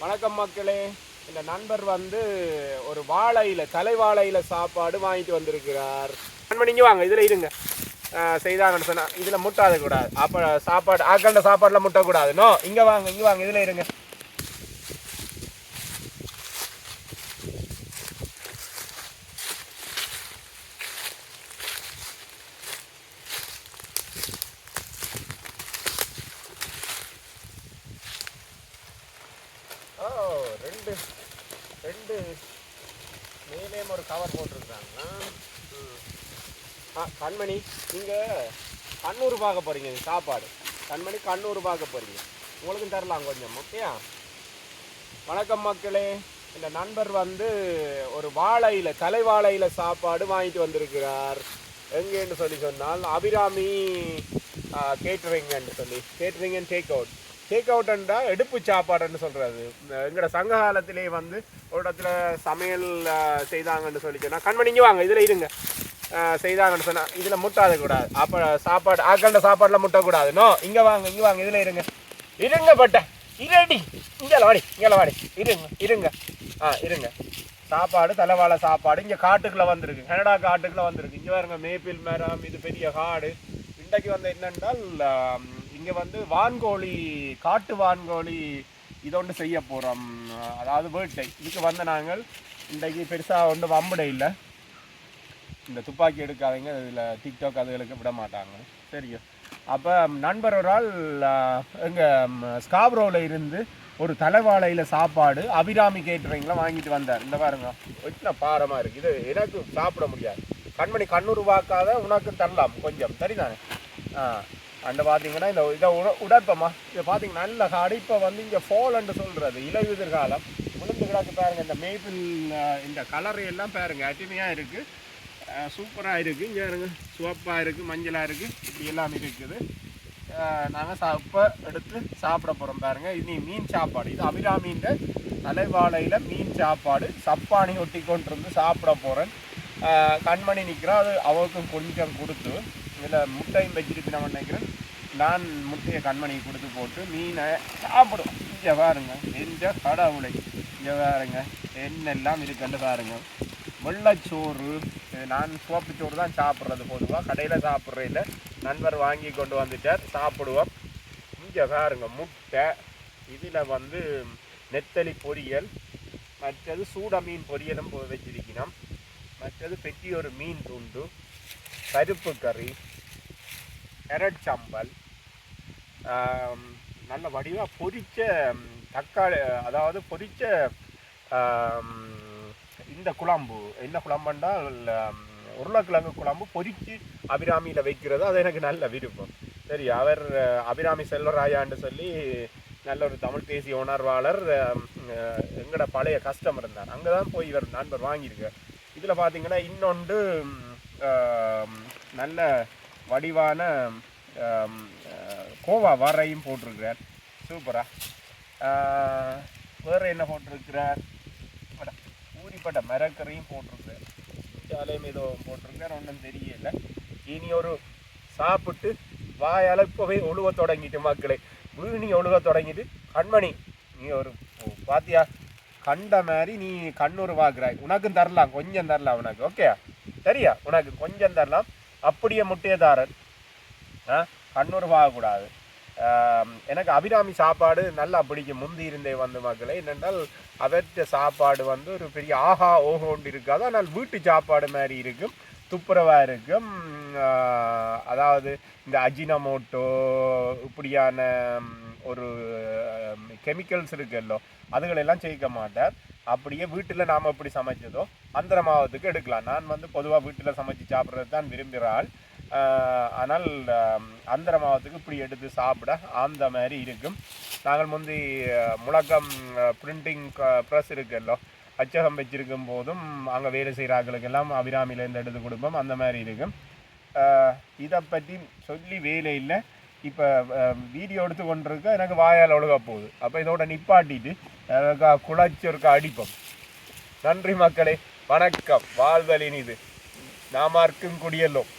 வணக்கம் மக்களே. இந்த நண்பர் வந்து ஒரு வாழையில தலைவாழையில சாப்பாடு வாங்கிட்டு வந்திருக்கிறார். நண்பன் வாங்க. இதுல இருங்க. செய்தாங்கன்னு சொன்னா இதுல முட்டாத கூடாது அப்ப சாப்பாடு ஆக்கண்ட சாப்பாடுல முட்டக்கூடாதுன்னோ நோ இங்க வாங்க இங்க வாங்க. இதுல இருங்க. ரெண்டு. ரெண்டு மேலேயும் ஒரு கவர் போட்டிருக்காங்க ஆ கண்மணி நீங்கள் கண்ணூர் பார்க்க போகிறீங்க சாப்பாடு. கண்மணி கண்ணூர் பார்க்க போகிறீங்க உங்களுக்கும் தரலாம் கொஞ்சம் ஓகேயா வணக்கம் மக்களே. இந்த நண்பர் வந்து ஒரு வாழையில் தலை வாழையில் சாப்பாடு வாங்கிட்டு வந்திருக்கிறார். எங்கேன்னு சொல்லி சொன்னால் அபிராமி கேட்ரிங்ன்னு சொல்லி. Catering and take out take அவுட்ன்றா uh, எடுப்பு சாப்பாடுன்னு சொல்கிறது எங்களோட சங்க காலத்திலே வந்து ஒரு இடத்துல சமையல் செய்தாங்கன்னு சொல்லி சொன்னால் கண்மணி இங்கே வாங்க இதில் இருங்க. செய்தாங்கன்னு சொன்னால் இதில் முட்டாத கூடாது. அப்போ சாப்பாடு ஆக்கண்ட சாப்பாடில் முட்டக்கூடாது. நோ இங்கே வாங்க இங்கே வாங்க இதில் இருங்க. இருங்க பட்ட. இருடி. இங்கே வாடி இங்கே வாடி. இருங்க இருங்க. ஆ இருங்க. சாப்பாடு தலைவாழை சாப்பாடு இங்கே காட்டுக்குள்ளே வந்திருக்கு. கனடா காட்டுக்குள்ளே வந்திருக்கு. இங்கே பாருங்க மேப்பிள் மரம் இது பெரிய காடு. இன்றைக்கு வந்து என்னென்றால் இங்கே வந்து வான்கோழி காட்டு வான்கோழி இதொன்று செய்ய போகிறோம் அதாவது வேட்டை. இதுக்கு வந்த நாங்கள் இன்றைக்கு பெருசாக ஒன்று வம்புடை இல்லை. இந்த துப்பாக்கி எடுக்காதீங்க. இதில் டிக்டாக் அதுகளுக்கு விட மாட்டாங்க. சரியா? அப்போ நண்பர் ஒரு ஆள் எங்கள் ஸ்காப்ரோவில் இருந்து ஒரு தலைவாழையில் சாப்பாடு அபிராமி கேட்டரிங்கில் வாங்கிட்டு வந்தார். இந்த பாருங்க. என்ன பாரமாக இருக்குது இது எனக்கு சாப்பிட முடியாது. கண்மணி கண்ணூர் வாக்காத உனக்கு தரலாம் கொஞ்சம். சரிதானே? ஆ. அண்ட் பார்த்தீங்கன்னா இந்த இதை உட உடப்பமா இதை பார்த்தீங்கன்னா நல்ல காடு. இப்போ வந்து இங்கே ஃபோலண்டு சொல்கிறது இலையுதிர் காலம் விழுந்து கிடக்கு பாருங்கள் இந்த மேப்பிள் இந்த கலர் எல்லாம் பாருங்கள் அட்டிமையாக இருக்குது சூப்பராக இருக்குது இங்கே இருங்க சிவப்பாக இருக்குது மஞ்சளாக இருக்குது இப்படி எல்லாம் இருக்குது. நாங்கள் சா இப்போ எடுத்து சாப்பிட போகிறோம் பாருங்க. இனி மீன் சாப்பாடு. இது அபிராமின்ற தலைவாழையில் மீன் சாப்பாடு. சப்பானி ஒட்டி கொண்டு இருந்து சாப்பிட போகிறேன் கண்மணி நிற்கிறோம் அது அவளுக்கும் கொஞ்சம் கொடுத்து. இதில் முட்டையும் வச்சிருக்கு நான் நினைக்கிறேன். நான் முட்டையை கண்மணிக்கு கொடுத்து போட்டு மீனை சாப்பிடுவோம் இங்கே பாருங்க எந்த கடவுளை இங்கே பாருங்க என்னெல்லாம் இருக்குன்னு பாருங்க. வெள்ளச்சோறு நான் சோப்பு சோறு தான் சாப்பிட்றது பொதுவாக கடையில் சாப்பிட்றதில்ல நண்பர் வாங்கி கொண்டு வந்துட்டார் சாப்பிடுவோம். இங்கே பாருங்க முட்டை. இதில் வந்து நெத்தலி பொரியல் மற்றது சூட மீன் பொரியலும் போ- வச்சிருக்கணும் மற்றது பெட்டி ஒரு மீன் துண்டு. பருப்பு கறி எரட்சம்பல் நல்ல வடிவாக பொரிச்ச தக்காளி அதாவது பொரிச்ச இந்த குழம்பு என்ன குழம்புன்றால் உருளைக்கிழங்கு குழம்பு பொரித்து அபிராமியில் வைக்கிறது அது எனக்கு நல்ல விருப்பம் சரி அவர் அபிராமி செல்வராயான்னு சொல்லி நல்ல ஒரு தமிழ் தேசிய உணர்வாளர் எங்களோட எங்கட பழைய கஸ்டமர் இருந்தார் அங்கே தான் போய் இவர் நண்பர் வாங்கியிருக்கார் இதில் பார்த்தீங்கன்னா இன்னொன்று நல்ல வடிவான கோவா வரையும் போட்டிருக்கிறார். சூப்பராக வேறு என்ன போட்டிருக்கிறார்? ஊறிப்பட்ட மரக்கரையும் போட்டிருக்கிறார். சாலையும் ஏதோ போட்டிருக்கிறார் ஒன்றும் தெரியல. இனி ஒரு சாப்பிட்டு வாயால் இப்போவே ஒழுக தொடங்கிட்டு மக்களை. வீணி ஒழுக தொடங்கிட்டு கண்மணி நீ ஒரு பாத்தியா? கண்ட மாதிரி நீ கண்ணூர் வாக்குறாய். உனக்கும் தரலாம் கொஞ்சம் தரலாம் உனக்கு ஓகே சரியா? உனக்கு கொஞ்சம் தரலாம். அப்படியே முட்டையதாரன். ஆ கண்ணூர் எனக்கு அபிராமி சாப்பாடு நல்லா பிடிக்கும். முந்தி இருந்தே வந்து மக்களே என்னென்றால் அவற்ற சாப்பாடு வந்து ஒரு பெரிய ஆஹா ஓஹோண்டு இருக்காது. ஆனால் வீட்டு சாப்பாடு மாதிரி இருக்கும். துப்புரவாக இருக்கும். அதாவது இந்த அஜினமோட்டோ இப்படியான ஒரு கெமிக்கல்ஸ் இருக்குல்லோ அதுகளெல்லாம் சேர்க்க மாட்டார். அப்படியே வீட்டில் நாம் எப்படி சமைச்சதோ அந்த மாவத்துக்கு எடுக்கலாம். நான் வந்து பொதுவாக வீட்டில் சமைச்சு சாப்பிட்றது தான் விரும்புகிறாள். ஆனால் ஆம், அந்தர மாவத்துக்கு இப்படி எடுத்து சாப்பிட அந்த மாதிரி இருக்கும். நாங்கள் முந்தி முழக்கம் பிரிண்டிங் ப்ரெஸ் இருக்குல்லோ அச்சகம் வச்சிருக்கும் போதும் அங்கே வேலை செய்கிறார்களுக்கெல்லாம் அபிராமிலேருந்து எடுத்து கொடுப்போம். அந்த மாதிரி இருக்கும். இதை பற்றி சொல்லி வேலை இல்லை. இப்போ வீடியோ எடுத்து கொண்டிருக்க எனக்கு வாயால் ஒழுக போகுது. அப்போ இதோட நிப்பாட்டிட்டு எனக்கு குழச்சி அடிப்போம். நன்றி மக்களே வணக்கம். வாழ்தலின் இது. நாமார்க்கும் குடியல்லோம்.